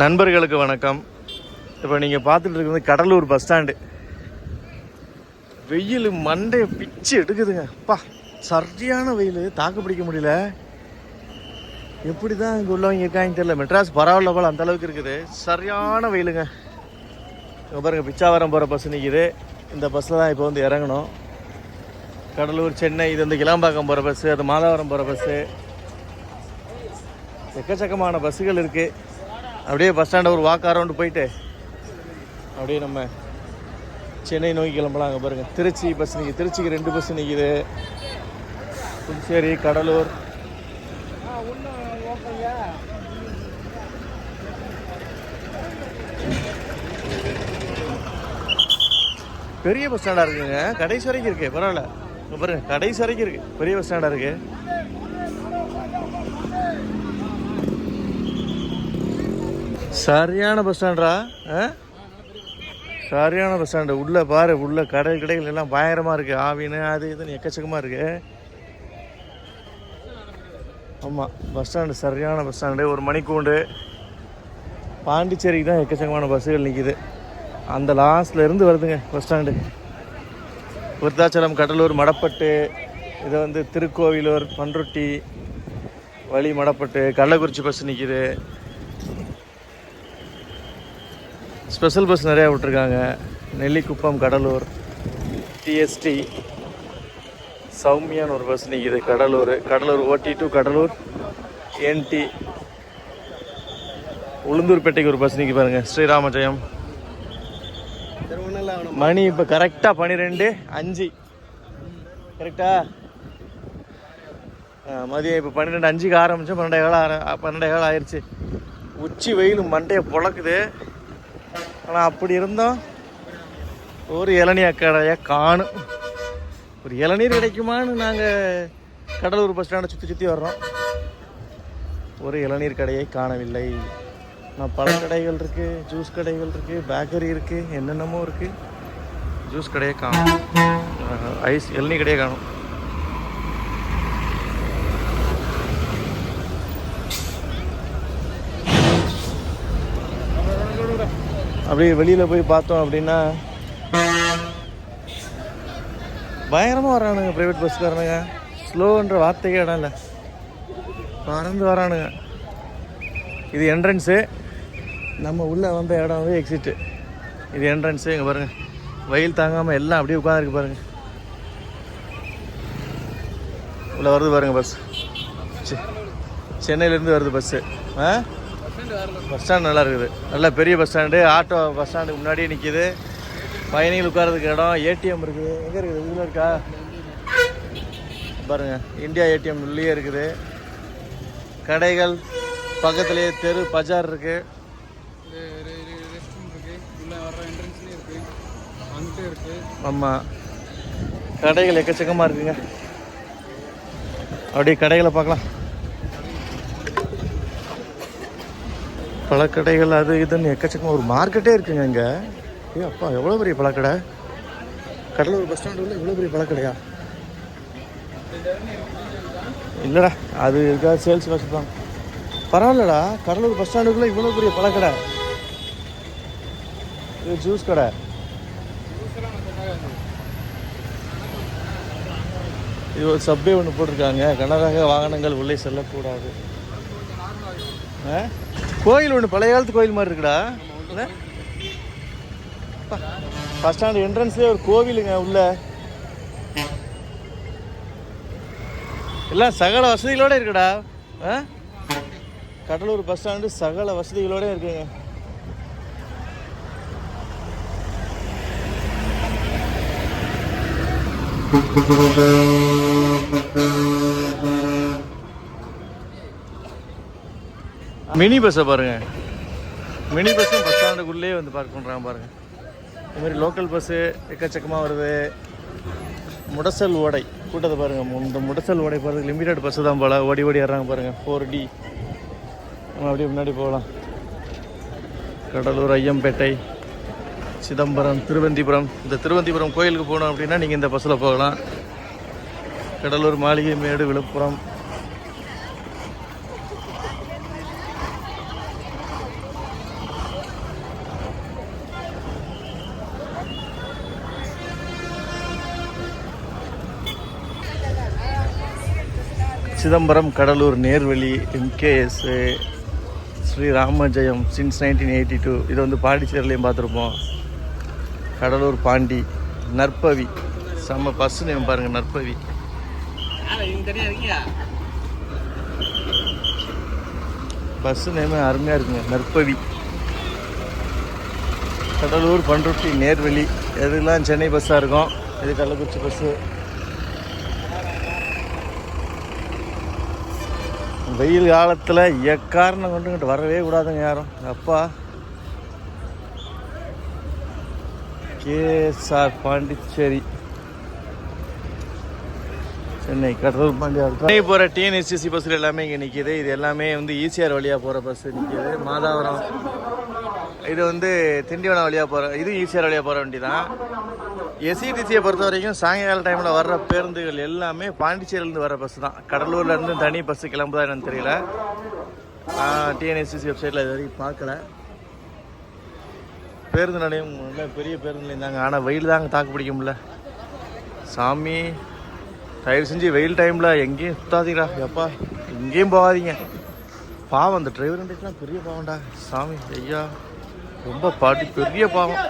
நண்பர்களுக்கு வணக்கம். இப்போ நீங்கள் பார்த்துட்டு இருக்கிறது கடலூர் பஸ் ஸ்டாண்டு. வெயில் மண்டையை பிச்சு எடுக்குதுங்க. அப்பா சரியான வெயில். தாக்கு பிடிக்க முடியல. எப்படி தான் இங்கே உள்ளவங்க இருக்காங்க தெரியல. மெட்ராஸ் பரவாயில்ல போல அந்த அளவுக்கு இருக்குது. சரியான வெயிலுங்க. இங்கே பாருங்க பிச்சாவரம் போகிற பஸ் நிற்கிது இந்த பஸ்ஸில் தான் இப்போ வந்து இறங்கணும். கடலூர் சென்னை இது வந்து கிளாம்பாக்கம் போகிற பஸ்ஸு அது மாதவரம் போகிற பஸ்ஸு. எக்கச்சக்கமான பஸ்ஸுகள் இருக்குது அப்படியே பஸ் ஸ்டாண்டை ஒரு வாக் அரவுண்டு போயிட்டு அப்படியே நம்ம சென்னை நோக்கி கிளம்பலாம் அங்கே பாருங்கள் திருச்சி பஸ் நிற்கிது திருச்சிக்கு ரெண்டு பஸ் நிற்கிது புதுச்சேரி கடலூர். பெரிய பஸ் ஸ்டாண்டாக இருக்குங்க. கடைசி வரைக்கும் இருக்குது பரவாயில்ல. இங்க பாருங்க கடைசி வரைக்கும் இருக்குது பெரிய பஸ் ஸ்டாண்டாக இருக்குது சரியான பஸ் ஸ்டாண்டா சரியான பஸ் ஸ்டாண்டு. உள்ளே பாரு உள்ளே கடை கடைகள் எல்லாம் பயங்கரமாக இருக்குது ஆவின்னு அது இதுன்னு எக்கச்சக்கமாக இருக்குது ஆமாம் பஸ் ஸ்டாண்டு சரியான பஸ் ஸ்டாண்டு. ஒரு மணிக்கூண்டு. பாண்டிச்சேரிக்கு தான் எக்கச்சக்கமான பஸ்ஸுகள் நிற்கிது அந்த லாஸ்ட்ல இருந்து வருதுங்க பஸ் ஸ்டாண்டு. விருத்தாச்சலம் கடலூர் மடப்பட்டு இதை வந்து திருக்கோவிலூர் பன்ருட்டி வழி மடப்பட்டு கள்ளக்குறிச்சி பஸ் நிற்கிது ஸ்பெஷல் பஸ் நிறையா விட்ருக்காங்க நெல்லிக்குப்பம் கடலூர் டிஎஸ்டி சௌமியான்னு ஒரு பஸ் நிற்கிது கடலூர். கடலூர் ஓடி டு கடலூர் என்டி உளுந்தூர்பேட்டைக்கு ஒரு பஸ் நிற்கி பாருங்கள் ஸ்ரீராமஜெயம். மணி இப்போ கரெக்டாக பன்னிரெண்டு அஞ்சு. கரெக்டா மதியம் இப்போ பன்னிரெண்டு அஞ்சுக்கு ஆரம்பித்தோம் பன்னெண்டே காலம் ஆர பன்னெண்டே காலம் ஆயிடுச்சு உச்சி வெயில் மண்டையை பிழக்குது. ஆனால் அப்படி இருந்தோம். ஒரு இளநீர் கடையை காணும். ஒரு இளநீர் கிடைக்குமான்னு நாங்கள் கடலூர் பஸ் ஸ்டாண்டை சுற்றி சுற்றி வர்றோம். ஒரு இளநீர் கடையை காணவில்லை. நான் பழக்கடைகள் இருக்குது ஜூஸ் கடைகள் இருக்குது பேக்கரி இருக்குது என்னென்னமோ இருக்குது ஜூஸ் கடையை காணும். ஐஸ் இளநீர் கடையை காணும். அப்படியே வெளியில் போய் பார்த்தோம் அப்படின்னா பயங்கரமாக வரானுங்க ப்ரைவேட் பஸ்காரனுங்க ஸ்லோன்ற வார்த்தைக்கே இடம் இல்லை. பறந்து வரானுங்க. இது என்ட்ரன்ஸு நம்ம உள்ளே வந்த இடம் வந்து எக்ஸிட்டு இது என்ட்ரன்ஸு இங்கே பாருங்கள் வெயில் தாங்காமல் எல்லாம் அப்படியே உட்காந்துருக்கு பாருங்கள் உள்ளே வருது பாருங்கள் பஸ் சென்னையிலேருந்து வருது பஸ்ஸு ஆ? பஸ் ஸ்டாண்ட் நல்லா இருக்குது. நல்ல பெரிய பஸ் ஸ்டாண்டு. ஆட்டோ பஸ் ஸ்டாண்டுக்கு முன்னாடியே நிற்கிது பயணிகள் உட்காரதுக்கு இடம். ஏடிஎம் இருக்குது. எங்கே இருக்குது? இதில் இருக்கா? பாருங்க. இந்தியா ஏடிஎம் உள்ளே இருக்குது. கடைகள் பக்கத்துலேயே தெரு பஜார் இருக்குது ஆமாம் கடைகள் எக்கச்சக்கமாக இருக்குங்க. அப்படியே கடைகளை பார்க்கலாம். பழக்கடைகள் அது இதுன்னு எக்கச்சக்கமாக ஒரு மார்க்கெட்டே இருக்குங்க இங்கே. ஏ அப்பா எவ்வளோ பெரிய பழக்கடை? கடலூர் பஸ் ஸ்டாண்டு உள்ள இவ்வளோ பெரிய பழக்கடையா? இல்லைடா அது இருக்கா சேல்ஸ் வச்சுப்பாங்க பரவாயில்லடா கடலூர் பஸ் ஸ்டாண்டுக்குள்ளே இவ்வளோ பெரிய பழக்கடை. இது ஜூஸ் கடை. இது ஒரு சப்பே ஒன்று போட்டிருக்காங்க. கனரக வாகனங்கள் உள்ளே செல்லக்கூடாது. ஆ? கோயில் ஒன்று பழைய காலத்து கோயில் மாதிரி இருக்குடா. பஸ் ஸ்டாண்ட் என்ட்ரன்ஸ்லேயே ஒரு கோவிலுங்க உள்ள. எல்லாம் சகல வசதிகளோட இருக்குடா. ஆ? கடலூர் பஸ் ஸ்டாண்டு சகல வசதிகளோட இருக்குங்க. மினி பஸ்ஸை பாருங்க. மினி பஸ்ஸும் பஸ் ஸ்டாண்டுக்குள்ளேயே வந்து பார்க் பண்ணுறாங்க பாருங்க. இது மாதிரி லோக்கல் பஸ்ஸு எக்கச்சக்கமாக வருது. முடசல் ஓடை. கூட்டத்தை பாருங்க. இந்த முடசல் ஓடை போகிறதுக்கு லிமிடெட் பஸ்ஸு தான் போல. ஓடி ஓடி வர்றாங்க பாருங்க. ஃபோர் டி நம்ம அப்படியே முன்னாடி போகலாம். கடலூர் ஐயம்பேட்டை சிதம்பரம் திருவந்திபுரம். இந்த திருவந்திபுரம் கோயிலுக்கு போகணும் அப்படின்னா நீங்கள் இந்த பஸ்ஸில் போகலாம். கடலூர் மாளிகை மேடு விழுப்புரம். சிதம்பரம் கடலூர் நேர்வழி MKS Sri Ramajayam since nineteen eighty two இது வந்து பாண்டிச்சேரிலையும் பார்த்துருப்போம். கடலூர் பாண்டி நற்பவி. செம்ம பஸ் நேம் பாருங்கள் நற்பவி. பஸ் நேம் அருமையாக இருக்குங்க நற்பவி. கடலூர் பண்ருட்டி நேர்வழி. எதுலாம் சென்னை பஸ்ஸாக இருக்கும். இது கள்ளக்குறிச்சி பஸ்ஸு. வெயில் காலத்தில் எக்காரணம் கொண்டு இங்கிட்டு வரவே கூடாதுங்க யாரும். அப்பா. கேஎஸ்ஆர் பாண்டிச்சேரி. சென்னை கடலூர் பாண்டியார் சென்னை போகிற டிஎன்எஸ்சிசி பஸ்ஸில் எல்லாமே இங்கே நிற்கிது இது எல்லாமே வந்து ஈசிஆர் வழியாக போகிற பஸ் நிற்கிது மாதாவரம். இது வந்து திண்டிவனம் வழியாக போகிற இது ஈசிஆர் வழியாக போகிற வண்டி தான் எஸ்இடிசியை பொறுத்த வரைக்கும் சாயங்கால டைமில் வர்ற பேருந்துகள் எல்லாமே பாண்டிச்சேரியிலேருந்து வர பஸ் தான். கடலூர்லேருந்து தனி பஸ்ஸு கிளம்புதா என்னன்னு தெரியல. டிஎன்எஸ்சிசி வெப்சைட்டில் இது வரைக்கும் பார்க்கல. பேருந்து நிலையம் பெரிய பேருந்து இருந்தாங்க ஆனால் வெயில் தாங்க தாக்கு பிடிக்க முடியல சாமி தயவு செஞ்சு வெயில் டைமில் எங்கேயும் சுத்தாதீங்களா எப்பா எங்கேயும் போகாதீங்க. பாவம் அந்த டிரைவர் பெரிய பாவம்டா. சாமி ஐயா ரொம்ப பாட்டி பெரிய பாவம்.